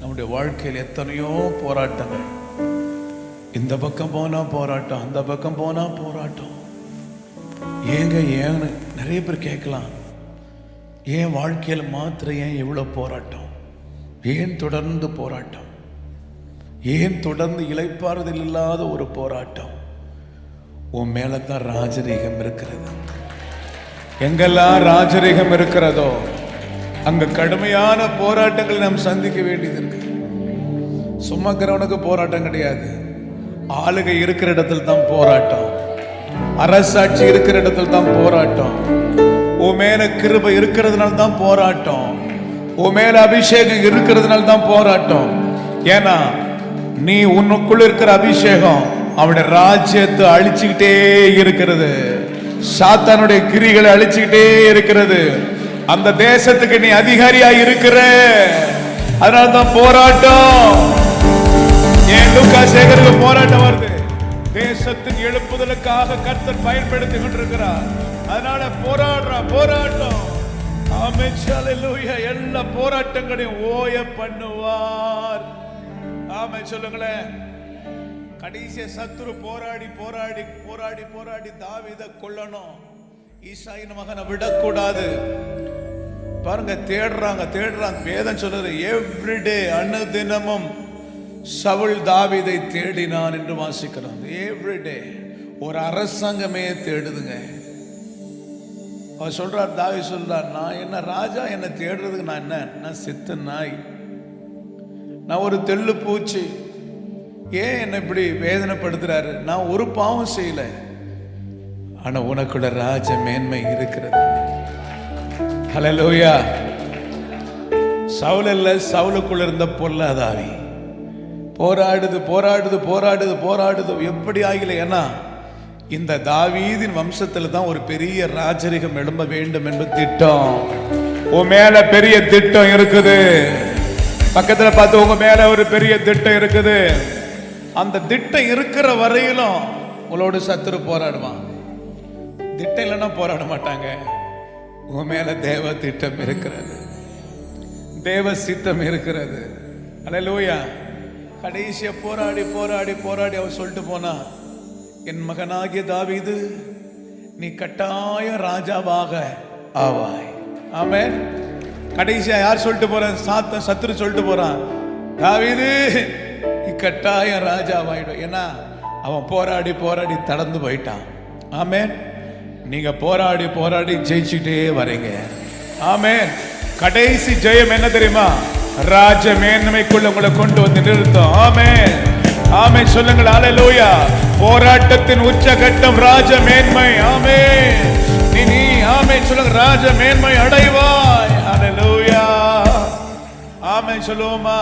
நம்முடைய வாழ்க்கையில் எத்தனையோ போராட்டங்கள். இந்த பக்கம் போனா போராட்டம் அந்த பக்கம் போனா போராட்டம். ஏங்க ஏன்னு நிறைய பேர் கேட்கலாம். ஏன் வாழ்க்கையில் மாத்திரம் ஏன் இவ்வளோ போராட்டம்? ஏன் தொடர்ந்து போராட்டம்? ஏன் தொடர்ந்து இழைப்பாறுதல் இல்லாத ஒரு போராட்டம்? உன் மேலே தான் ராஜரீகம் இருக்கிறது. எங்கெல்லாம் ராஜரீகம் இருக்கிறதோ அங்க கடுமையான போராட்டங்களை நாம் சந்திக்க வேண்டியது இருக்கு. சுமக்கிறவனுக்கு போராட்டம் கிடையாது. ஆளுகை இருக்கிற இடத்துல தான் போராட்டம். அரசாட்சி இருக்கிற இடத்துல தான் போராட்டம். உன் கிருபை இருக்கிறதுனால தான் போராட்டம். உன் அபிஷேகம் இருக்கிறதுனால தான் போராட்டம். ஏன்னா நீ உன்னுக்குள்ள இருக்கிற அபிஷேகம் அவனுடைய ராஜ்யத்தை அழிச்சுக்கிட்டே இருக்கிறது. சாத்தானுடைய கிரிகளை அழிச்சுக்கிட்டே இருக்கிறது. அந்த தேசத்துக்கு நீ அதிகாரியா இருக்கிற. அதனாலதான் போராட்டம். ஏன் லூக்கா சேகருக்கு போராட்டம் வருது? தேசத்தின் எழுப்புதலுக்காக கர்த்தர் பயன்படுத்தி கொண்டிருக்கிறார் அதனால போராடுறா போராட்டம். ஆமென் எல்லா போராட்டங்களையும் ஓய பண்ணுவார். ஆமை சொல்லுங்களேன். கடைசிய சத்துரு போராடி போராடி போராடி போராடி தாவித கொல்லணும். ஈசாயின் மகனை விடக்கூடாது. பாருங்க தேடுறாங்க தேடுறாங்க. வேதம் சொல்றது எவ்ரிடே அனுதினமும் சவுல் தாவிதை தேடினான் என்று வாசிக்கிறோம் எவ்ரிடே ஒரு அரசாங்கமே தேடுதுங்க. அவர் சொல்றார் தாவி சொல்றார் நான் என்ன ராஜா என்னை தேடுறதுக்கு நான் என்ன? நான் சித்த நாய். நான் ஒரு தெள்ளு பூச்சி. ஏன் என்னை இப்படி வேதனைப்படுத்துறாரு? நான் ஒரு பாவம் செய்யலை. ஆனால் உனக்குள்ள ராஜ மேன்மை இருக்கிறது. ஹலலோயா சவுல் இல்ல சவுலுக்குள்ள இருந்த பொல்லாதாவி போராடுது போராடுது போராடுது போராடுது. எப்படி ஆகல ஏன்னா இந்த தாவீதின் வம்சத்துல தான் ஒரு பெரிய ராஜரிகம் எழும்ப வேண்டும் என்று திட்டம். உன் மேல பெரிய திட்டம் இருக்குது. பக்கத்துல பார்த்து உங்க மேல ஒரு பெரிய திட்டம் இருக்குது. அந்த திட்டம் இருக்கிற வரையிலும் உங்களோட சத்துரு போராடுவான். திட்டம் இல்லைன்னா போராட மாட்டாங்க. உன் மேல தேவ திட்டம் இருக்கிறது. தேவ சித்தம் இருக்கிறது. அல்லேலூயா கடைசியா போராடி போராடி போராடி அவர் சொல்லிட்டு போனா என் மகனாகிய தாவிது நீ கட்டாயம் ராஜாவாக ஆவாய். ஆமே கடைசியா யார் சொல்லிட்டு போறான் சாத்த சத்துரு சொல்லிட்டு போறான் தாவீது நீ கட்டாயம் ராஜாவாயிடும் ஏன்னா அவன் போராடி போராடி தடந்து போயிட்டான். ஆமேன் நீங்க போராடி போராடி ஜெயிச்சுட்டே வரீங்க. ஆமே கடைசி ஜெயம் என்ன தெரியுமா? ராஜ மேன்மைக்குள்ள உங்களை கொண்டு வந்து நிறுத்தும். ஆமே ஆமே சொல்லுங்கள் ஹalleluya போராட்டத்தின் உச்சகட்டம் ராஜ மேன்மை. ஆமே நீ நீ ஆமே சொல்லுங்க ராஜ மேன்மை அடைவாய். அலலூயா ஆமே சொல்லுவோமா?